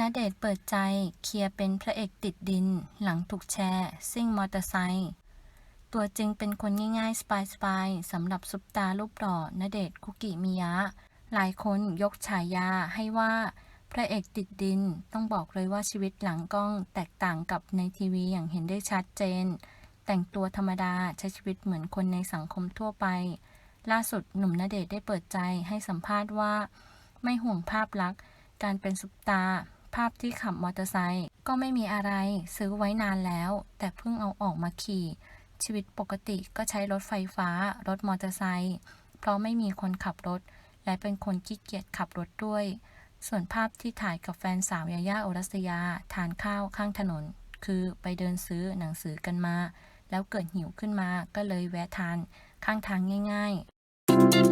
ณเดชเปิดใจเคลียร์เป็นพระเอกติดดิน หลังถูกแชร์ ซิ่งมอเตอร์ไซค์ตัวจริงเป็นคนง่ายๆ สบายๆสำหรับซุปตารูปหล่อณเดชคุกิมิยะ หลายคนยกฉายาให้ว่า พระเอกติดดินต้องบอกเลยว่าชีวิตหลังกล้องแตกต่างกับในทีวีอย่างเห็นได้ชัดเจน แต่งตัวธรรมดาใช้ชีวิตเหมือนคนในสังคมทั่วไป ล่าสุดหนุ่มณเดชได้เปิดใจให้สัมภาษณ์ว่า ไม่ห่วงภาพลักษณ์การเป็นซุปตา ภาพที่ขับมอเตอร์ไซค์ก็ไม่มีอะไรซื้อไว้นานแล้ว แต่เพิ่งเอาออกมาขี่ ชีวิตปกติก็ใช้รถไฟฟ้า รถมอเตอร์ไซค์เพราะไม่มีคนขับรถ และเป็นคนขี้เกียจขับรถด้วย ส่วนภาพที่ถ่ายกับแฟนสาวยาย่าอรัสยา ทานข้าวข้างถนน คือไปเดินซื้อหนังสือกันมา แล้วเกิดหิวขึ้นมาก็เลยแวะทานข้างทางง่าย ๆ